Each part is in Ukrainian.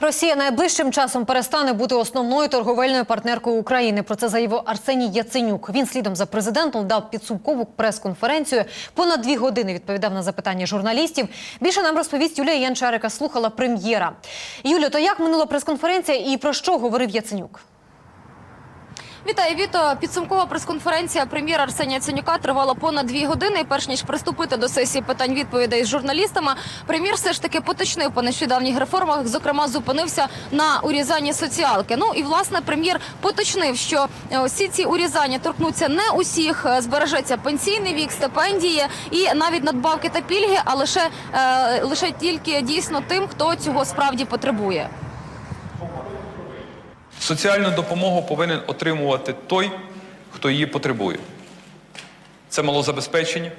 Росія найближчим часом перестане бути основною торговельною партнеркою України. Про це заявив Арсеній Яценюк. Він слідом за президентом дав підсумкову прес-конференцію. Понад дві години відповідав на запитання журналістів. Більше нам розповість Юлія Янчарика. Слухала прем'єра. Юлю, то як минула прес-конференція і про що говорив Яценюк? Вітаю, Віто. Підсумкова прес-конференція прем'єра Арсенія Ценюка тривала понад дві години. Перш ніж приступити до сесії питань відповідей з журналістами, прем'єр все ж таки поточнив по нещодавніх реформах. Зокрема, зупинився на урізанні соціалки. Ну і власне прем'єр поточнив, що е, всі ці урізання торкнуться не усіх. Е, Збережеться пенсійний вік, стипендії і навіть надбавки та пільги, а лише, е, лише тільки дійсно тим, хто цього справді потребує. Соціальну допомогу повинен отримувати той, хто її потребує. Це малозабезпечені,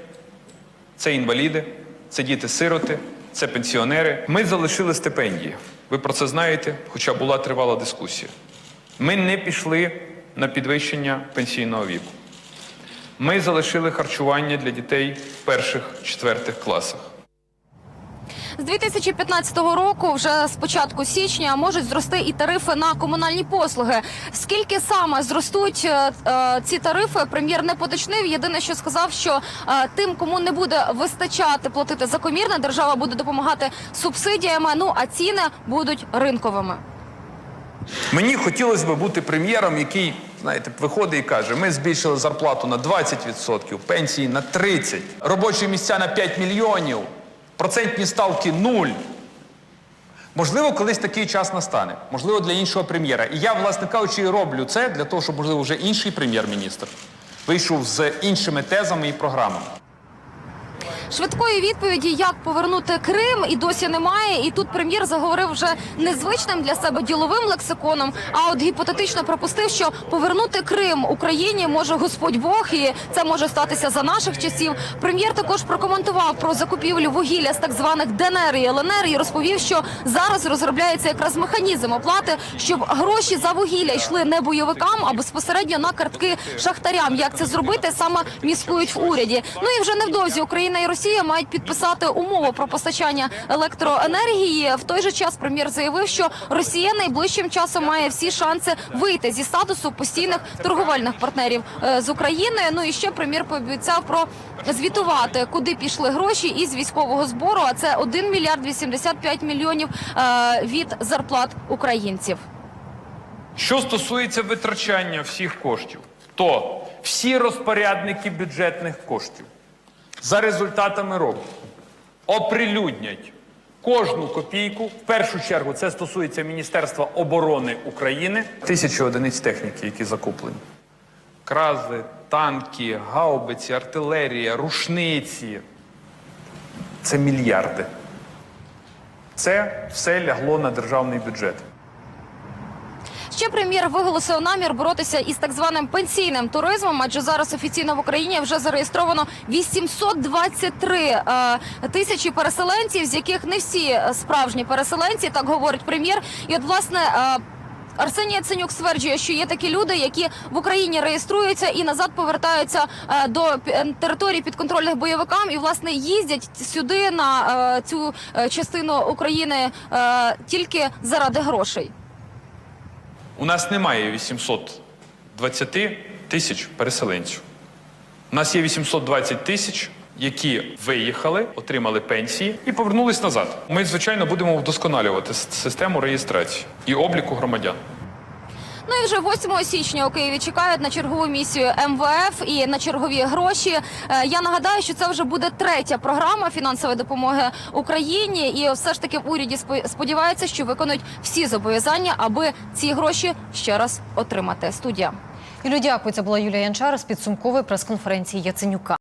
це інваліди, це діти-сироти, це пенсіонери. Ми залишили стипендії. Ви про це знаєте, хоча була тривала дискусія. Ми не пішли на підвищення пенсійного віку. Ми залишили харчування для дітей в перших-четвертих класах. З 2015 року, вже з початку січня, можуть зрости і тарифи на комунальні послуги. Скільки саме зростуть е, е, ці тарифи, прем'єр не поточнив. Єдине, що сказав, що е, тим, кому не буде вистачати платити за комірне, держава буде допомагати субсидіями. Ну а ціни будуть ринковими. Мені хотілося б бути прем'єром, який, знаєте, виходить і каже: ми збільшили зарплату на 20%, пенсії на 30%, робочі місця на 5 мільйонів, процентні ставки нуль. Можливо, колись такий час настане, можливо, для іншого прем'єра. І я, власне кажучи, роблю це для того, щоб, можливо, вже інший прем'єр-міністр вийшов з іншими тезами і програмами. Швидкої відповіді, як повернути Крим, і досі немає. І тут прем'єр заговорив вже незвичним для себе діловим лексиконом. А от гіпотетично пропустив, що повернути Крим Україні може Господь Бог, і це може статися за наших часів. Прем'єр також прокоментував про закупівлю вугілля з так званих ДНР і ЛНР і розповів, що зараз розробляється якраз механізм оплати, щоб гроші за вугілля йшли не бойовикам, а безпосередньо на картки шахтарям. Як це зробити, саме міскують в уряді. Ну і вже невдовзі Україна і Росія мають підписати умову про постачання електроенергії. В той же час прем'єр заявив, що Росія найближчим часом має всі шанси вийти зі статусу постійних торговельних партнерів е, з Україною. Ну і ще прем'єр пообіцяв про звітувати, куди пішли гроші із військового збору. А це 1 мільярд 85 мільйонів е, від зарплат українців. Що стосується витрачання всіх коштів, то всі розпорядники бюджетних коштів за результатами року оприлюднять кожну копійку. В першу чергу це стосується Міністерства оборони України. Тисячі одиниць техніки, які закуплені. Крази, танки, гаубиці, артилерія, рушниці. Це мільярди. Це все лягло на державний бюджет. Ще прем'єр виголосив намір боротися із так званим пенсійним туризмом, адже зараз офіційно в Україні вже зареєстровано 823 е, тисячі переселенців, з яких не всі справжні переселенці, так говорить прем'єр. І от власне. Е, Арсеній Яценюк стверджує, що є такі люди, які в Україні реєструються і назад повертаються е, до територій підконтрольних бойовикам, і власне їздять сюди на цю частину України тільки заради грошей. У нас немає 820 тисяч переселенців. У нас є 820 тисяч, які виїхали, отримали пенсії і повернулись назад. Ми, звичайно, будемо вдосконалювати систему реєстрації і обліку громадян. Ну і вже 8 січня у Києві чекають на чергову місію МВФ і на чергові гроші. Е, Я нагадаю, що це вже буде третя програма фінансової допомоги Україні, і все ж таки в уряді спо- сподіваються, що виконують всі зобов'язання, аби ці гроші ще раз отримати. Студія. Юлю, дякую. Це була Юлія Янчара з підсумкової прес-конференції Яценюка.